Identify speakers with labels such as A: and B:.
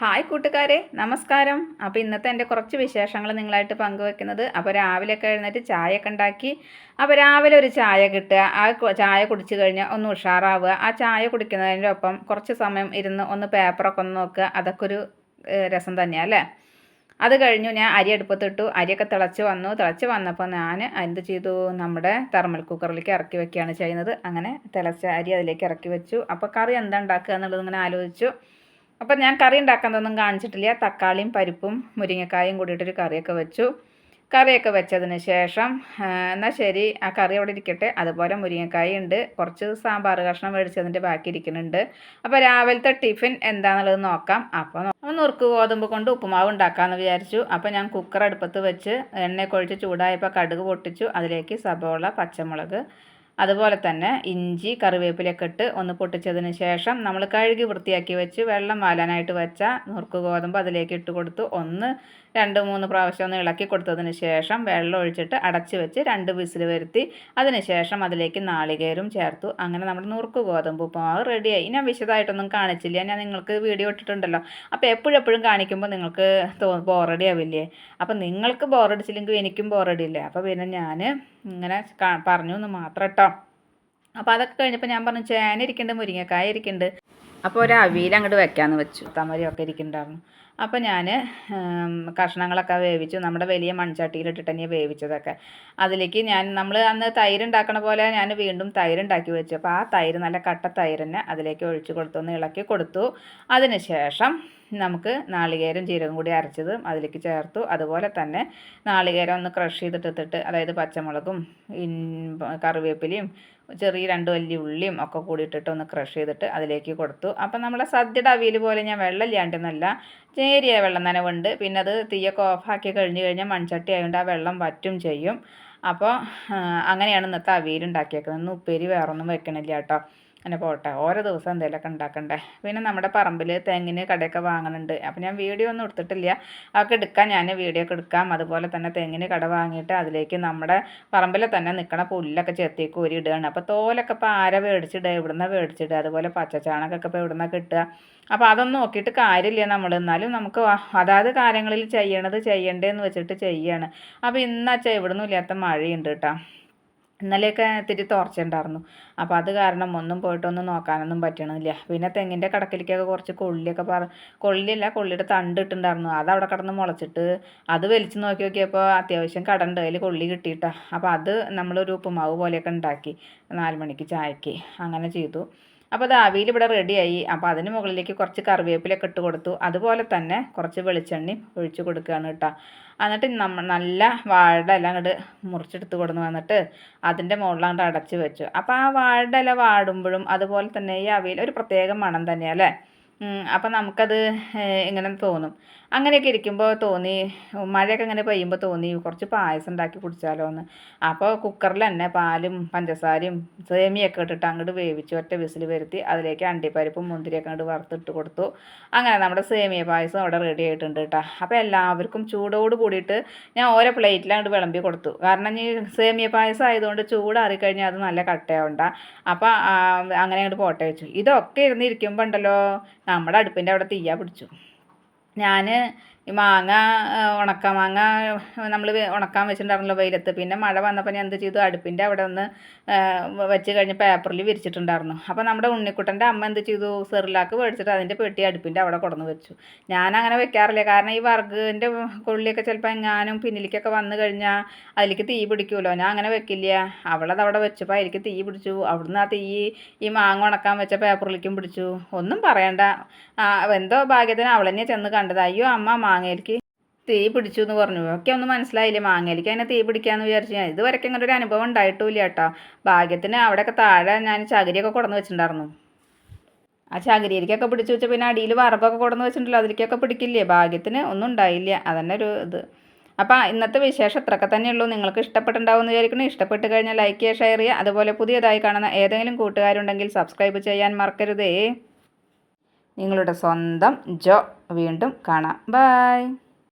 A: Hi കൂട്ടുകാരെ നമസ്കാരം. അപ്പോൾ ഇന്നത്തെ എന്റെ കുറച്ച് വിശേഷങ്ങൾ നിങ്ങളായിട്ട് പങ്കുവെക്കുന്നത്. അപ്പോൾ രാവിലെയൊക്കെ എഴുന്നേറ്റ് ചായയൊക്കെ ഉണ്ടാക്കി അപ്പോൾ രാവിലെ ഒരു ചായ കിട്ടുക. ആ ചായ കുടിച്ചു കഴിഞ്ഞാൽ ഒന്ന് ഉഷാറാവുക. ആ ചായ കുടിക്കുന്നതിന്റെ ഒപ്പം കുറച്ച് സമയം ഇരുന്ന് ഒന്ന് പേപ്പറൊക്കെ ഒന്ന് നോക്കുക. അതൊക്കെ ഒരു രസം തന്നെയാണ് അല്ലേ? അത് കഴിഞ്ഞു ഞാൻ അരി അടുപ്പത്തിട്ടു. അരിയൊക്കെ തിളച്ച് വന്നു. തിളച്ച് വന്നപ്പോൾ ഞാൻ എന്ത് ചെയ്തു? നമ്മുടെ തെർമൽ കുക്കറിലേക്ക് ഇറക്കി വെക്കുകയാണ് ചെയ്യുന്നത്. അങ്ങനെ തിളച്ച അരി അതിലേക്ക് ഇറക്കി വെച്ചു. അപ്പോൾ കറി എന്താ ഉണ്ടാക്കുക എന്നുള്ളത് ഇങ്ങനെ ആലോചിച്ചു. അപ്പം ഞാൻ കറി ഉണ്ടാക്കുന്നതൊന്നും കാണിച്ചിട്ടില്ല. തക്കാളിയും പരിപ്പും മുരിങ്ങക്കായും കൂടിയിട്ടൊരു കറിയൊക്കെ വെച്ചു. കറിയൊക്കെ വെച്ചതിന് ശേഷം എന്നാൽ ശരി ആ കറി അവിടെ ഇരിക്കട്ടെ. അതുപോലെ മുരിങ്ങക്കായ ഉണ്ട്. കുറച്ച് സാമ്പാർ കഷ്ണം മേടിച്ചതിന്റെ ബാക്കി ഇരിക്കുന്നുണ്ട്. അപ്പോൾ രാവിലത്തെ ടിഫിൻ എന്താണെന്നുള്ളത് നോക്കാം. അപ്പോൾ നുറുക്ക് ഗോതമ്പ് കൊണ്ട് ഉപ്പുമാവ് ഉണ്ടാക്കാമെന്ന് വിചാരിച്ചു. അപ്പോൾ ഞാൻ കുക്കർ അടുപ്പത്ത് വെച്ച് എണ്ണയൊക്കെ ഒഴിച്ച് ചൂടായപ്പോൾ കടുക് പൊട്ടിച്ചു. അതിലേക്ക് സബോള പച്ചമുളക് അതുപോലെ തന്നെ ഇഞ്ചി കറിവേപ്പിലൊക്കെ ഇട്ട് ഒന്ന് പൊട്ടിച്ചതിന് ശേഷം നമ്മൾ കഴുകി വൃത്തിയാക്കി വെച്ച് വെള്ളം വാലാനായിട്ട് വെച്ച നുറുക്ക് ഗോതമ്പ് അതിലേക്ക് ഇട്ട് കൊടുത്ത് ഒന്ന് രണ്ട് മൂന്ന് പ്രാവശ്യം ഒന്ന് ഇളക്കി കൊടുത്തതിന് ശേഷം വെള്ളം ഒഴിച്ചിട്ട് അടച്ചു വെച്ച് രണ്ട് വിസിൽ വരുത്തി. അതിന് ശേഷം അതിലേക്ക് നാളികേരും ചേർത്തു. അങ്ങനെ നമ്മുടെ നുറുക്ക് ഗോതമ്പ് ഉപ്പുമാവ് റെഡിയായി. ഞാൻ വിശദമായിട്ടൊന്നും കാണിച്ചില്ല. ഞാൻ നിങ്ങൾക്ക് വീഡിയോ ഇട്ടിട്ടുണ്ടല്ലോ. അപ്പോൾ എപ്പോഴെപ്പോഴും കാണിക്കുമ്പോൾ നിങ്ങൾക്ക് ബോറടി ആവില്ലേ? അപ്പം നിങ്ങൾക്ക് ബോറടിച്ചില്ലെങ്കിൽ എനിക്കും ബോറടിയില്ലേ? അപ്പോൾ പിന്നെ ഞാൻ ഇങ്ങനെ പറഞ്ഞു എന്ന് മാത്രം കേട്ടോ അപ്പോൾ അതൊക്കെ കഴിഞ്ഞപ്പോൾ ഞാൻ പറഞ്ഞു ചേന ഇരിക്കുന്നുണ്ട് മുരിങ്ങക്കായ ഇരിക്കുന്നുണ്ട് അപ്പോൾ ഒരു അവിയൽ അങ്ങോട്ട് വെക്കാമെന്ന് വെച്ചു. തമരിയൊക്കെ ഇരിക്കുന്നുണ്ടായിരുന്നു അപ്പോൾ ഞാൻ കഷ്ണങ്ങളൊക്കെ വേവിച്ചു. നമ്മുടെ വലിയ മൺചട്ടിയിലിട്ടിട്ട് തന്നെയാണ് വേവിച്ചതൊക്കെ. അതിലേക്ക് ഞാൻ നമ്മൾ അന്ന് തൈര് ഉണ്ടാക്കണ പോലെ ഞാൻ വീണ്ടും തൈര് ഉണ്ടാക്കി വെച്ചു. അപ്പോൾ ആ തൈര് നല്ല കട്ട തൈരിനെ അതിലേക്ക് ഒഴിച്ചു കൊടുത്തു. ഒന്ന് ഇളക്കി കൊടുത്തു. അതിന് ശേഷം നമുക്ക് നാളികേരം ജീരകം കൂടി അരച്ചതും അതിലേക്ക് ചേർത്തു. അതുപോലെ തന്നെ നാളികേരം ഒന്ന് ക്രഷ് ചെയ്തിട്ടിട്ട് അതായത് പച്ചമുളകും കറിവേപ്പിലയും ചെറിയ രണ്ട് വലിയ ഉള്ളിയും ഒക്കെ കൂടി ഇട്ടിട്ട് ഒന്ന് ക്രഷ് ചെയ്തിട്ട് അതിലേക്ക് കൊടുത്തു. അപ്പം നമ്മളെ സദ്യയുടെ അവിയൽ പോലെ ഞാൻ വെള്ളം ഇല്ലാണ്ടെന്നല്ല നേരിയ വെള്ളം നനവുണ്ട് പിന്നെ അത് തീയൊക്കെ ഓഫാക്കി കഴിഞ്ഞ് കഴിഞ്ഞാൽ മൺചട്ടി ആയതുകൊണ്ട് ആ വെള്ളം വറ്റും ചെയ്യും. അപ്പോൾ അങ്ങനെയാണ് ഇന്നത്തെ അവിയൽ ഉണ്ടാക്കിയേക്കുന്നത്. ഉപ്പേരി വേറൊന്നും വെക്കണില്ല കേട്ടോ. അങ്ങനെ പോട്ടെ. ഓരോ ദിവസം എന്തെങ്കിലുമൊക്കെ ഉണ്ടാക്കണ്ടേ. പിന്നെ നമ്മുടെ പറമ്പിൽ തെങ്ങിന് കടയൊക്കെ വാങ്ങുന്നുണ്ട് അപ്പം ഞാൻ വീഡിയോ ഒന്നും എടുത്തിട്ടില്ല. അതൊക്കെ എടുക്കാം. ഞാൻ വീഡിയോ ഒക്കെ എടുക്കാം. അതുപോലെ തന്നെ തെങ്ങിന് കട വാങ്ങിയിട്ട് അതിലേക്ക് നമ്മുടെ പറമ്പിൽ തന്നെ നിൽക്കണ പുല്ലൊക്കെ ചെത്തിക്ക് ഊരിയിടുകയാണ് അപ്പോൾ തോലൊക്കെ ഇപ്പോൾ ആര മേടിച്ചിടുക? ഇവിടുന്ന് മേടിച്ചിടുക? അതുപോലെ പച്ചച്ചാണകമൊക്കെ ഇപ്പോൾ ഇവിടുന്ന് കിട്ടുക? അപ്പോൾ അതൊന്നും നോക്കിയിട്ട് കാര്യമില്ല നമ്മൾ. എന്നാലും നമുക്ക് അതാത് കാര്യങ്ങളിൽ ചെയ്യണത് ചെയ്യണ്ടേന്ന് വെച്ചിട്ട് ചെയ്യാണ്. അപ്പോൾ ഇന്നാച്ചാൽ എവിടുന്നും ഇല്ലാത്ത മഴയുണ്ട് കേട്ടോ. ഇന്നലെയൊക്കെ ഇത്തിരി തോർച്ച ഉണ്ടായിരുന്നു അപ്പോൾ അത് കാരണം ഒന്നും പോയിട്ടൊന്നും നോക്കാനൊന്നും പറ്റണില്ല പിന്നെ തെങ്ങിന്റെ കടക്കിലേക്കൊക്കെ കുറച്ച് കൊള്ളിയൊക്കെ പറ കൊള്ളിയല്ല കൊള്ളിയുടെ തണ്ട് ഇട്ടുണ്ടായിരുന്നു അത് അവിടെ കിടന്ന് മുളച്ചിട്ട് അത് വലിച്ച് നോക്കി നോക്കിയപ്പോൾ അത്യാവശ്യം കടണ്ട്. അതിൽ കൊള്ളി കിട്ടിയിട്ടാണ് അപ്പോൾ അത് നമ്മളൊരു ഉപ്പുമാവ് പോലെയൊക്കെ ഉണ്ടാക്കി. നാല് മണിക്ക് ചായക്ക്. അങ്ങനെ ചെയ്തു. അപ്പോൾ അത് ആവിയിൽ ഇവിടെ റെഡിയായി അപ്പോൾ അതിന് മുകളിലേക്ക് കുറച്ച് കറിവേപ്പിലൊക്കെ ഇട്ട് കൊടുത്തു. അതുപോലെ തന്നെ കുറച്ച് വെളിച്ചെണ്ണയും ഒഴിച്ച് കൊടുക്കുകയാണ് കേട്ടോ. എന്നിട്ട് നമ്മൾ നല്ല വാഴയുടെ ഇല അങ്ങോട്ട് മുറിച്ചെടുത്ത് കൊടുന്ന് വന്നിട്ട് അതിന്റെ മുകളിലങ്ങോട്ട് അടച്ച് വെച്ചു. അപ്പോൾ ആ വാഴയുടെ ഇല വാടുമ്പോഴും അതുപോലെ തന്നെ ഈ അവിയൽ ഒരു പ്രത്യേക മണം തന്നെയാണ് അല്ലേ? അപ്പം നമുക്കത് ഇങ്ങനെ തോന്നും? അങ്ങനെയൊക്കെ ഇരിക്കുമ്പോൾ തോന്നി മഴയൊക്കെ ഇങ്ങനെ പെയ്യുമ്പോൾ തോന്നി കുറച്ച് പായസം ഉണ്ടാക്കി കുടിച്ചാലോ എന്ന് അപ്പോൾ കുക്കറിൽ തന്നെ പാലും പഞ്ചസാരയും സേമിയൊക്കെ ഇട്ടിട്ട് അങ്ങോട്ട് വേവിച്ച് ഒറ്റ വിസിൽ വരുത്തി അതിലേക്ക് അണ്ടിപ്പരിപ്പും മുന്തിരിയൊക്കെ അങ്ങോട്ട് വറുത്തിട്ട് കൊടുത്തു. അങ്ങനെ നമ്മുടെ സേമിയ പായസം അവിടെ റെഡി ആയിട്ടുണ്ട് കേട്ടോ അപ്പോൾ എല്ലാവർക്കും ചൂടോട് കൂടിയിട്ട് ഞാൻ ഓരോ പ്ലേറ്റിൽ അങ്ങോട്ട് വിളമ്പി കൊടുത്തു. കാരണം ഈ സേമിയ പായസം ആയതുകൊണ്ട് ചൂടാറി കഴിഞ്ഞാൽ അത് നല്ല കട്ടയാവണ്ട. അപ്പോൾ അങ്ങനെ അങ്ങോട്ട് പോട്ടെ വെച്ചു ഇതൊക്കെ ഇരുന്നിരിക്കുമ്പോൾ ഉണ്ടല്ലോ നമ്മുടെ അടുപ്പിന്റെ അവിടെ തീയ പിടിച്ചു. ഞാൻ ഈ മാങ്ങ ഉണക്ക മാങ്ങ നമ്മൾ ഉണക്കാൻ വെച്ചിട്ടുണ്ടായിരുന്നല്ലോ വെയിലത്ത്. പിന്നെ മഴ വന്നപ്പോൾ ഞാൻ എന്ത് ചെയ്തു? അടുപ്പിന്റെ അവിടെ ഒന്ന് വെച്ച് കഴിഞ്ഞ് പേപ്പറിൽ വിരിച്ചിട്ടുണ്ടായിരുന്നു. അപ്പോൾ നമ്മുടെ ഉണ്ണിക്കുട്ടന്റെ അമ്മ എന്ത് ചെയ്തു? സെറിലാക്ക് മേടിച്ചിട്ട് അതിന്റെ പെട്ടി അടുപ്പിന്റെ അവിടെ കൊടന്ന് വെച്ചു. ഞാൻ അങ്ങനെ വെക്കാറില്ല. കാരണം ഈ വർഗിന്റെ കൊള്ളിയൊക്കെ ചിലപ്പോൾ എങ്ങാനും പിന്നിലേക്കൊക്കെ വന്നു കഴിഞ്ഞാൽ അതിലേക്ക് തീ പിടിക്കുമല്ലോ ഞാൻ അങ്ങനെ വെക്കില്ല. അവളത് അവിടെ വെച്ചപ്പോൾ അതിലേക്ക് തീ പിടിച്ചു. അവിടുന്ന് ആ തീ ഈ മാങ്ങ ഉണക്കാൻ വെച്ച പേപ്പറിലേക്കും പിടിച്ചു. ഒന്നും പറയണ്ട. എന്തോ ഭാഗ്യത്തിന് അവളെന്നെ ചെന്ന് കണ്ടത്. അയ്യോ അമ്മ മാങ്ങയിലേക്ക് തീ പിടിച്ചു എന്ന് പറഞ്ഞു. ഒക്കെ ഒന്നും മനസ്സിലായില്ലേ. മാങ്ങയിലേക്ക് അതിനെ തീ പിടിക്കാന്ന് വിചാരിച്ചു ഞാൻ ഇതുവരെയൊക്കെ ഇങ്ങനെ ഒരു അനുഭവം ഉണ്ടായിട്ടില്ല കേട്ടോ. ഭാഗ്യത്തിന് അവിടെയൊക്കെ താഴെ ഞാൻ ചകിരിയൊക്കെ കൊടന്ന് വെച്ചിട്ടുണ്ടായിരുന്നു. ആ ചകിരിയിലേക്കൊക്കെ പിടിച്ചു വെച്ചാൽ പിന്നെ അടിയിൽ വറവൊക്കെ കൊടന്ന് വെച്ചിട്ടുണ്ടല്ലോ. അതിലേക്കൊക്കെ പിടിക്കില്ലേ? ഭാഗ്യത്തിന് ഒന്നും ഉണ്ടായില്ല. അതന്നെ ഒരു ഇത്. അപ്പോൾ ഇന്നത്തെ വിശേഷം ഇത്രയൊക്കെ തന്നെയുള്ളൂ. നിങ്ങൾക്ക് ഇഷ്ടപ്പെട്ടുണ്ടാവുമെന്ന് വിചാരിക്കണം ഇഷ്ടപ്പെട്ട് കഴിഞ്ഞാൽ ലൈക്ക് ചെയ്യുക ഷെയർ ചെയ്യുക. അതുപോലെ പുതിയതായി കാണുന്ന ഏതെങ്കിലും കൂട്ടുകാരുണ്ടെങ്കിൽ സബ്സ്ക്രൈബ് ചെയ്യാൻ മറക്കരുതേ. നിങ്ങളുടെ സ്വന്തം ജോ വീണ്ടും കാണാം. ബൈ.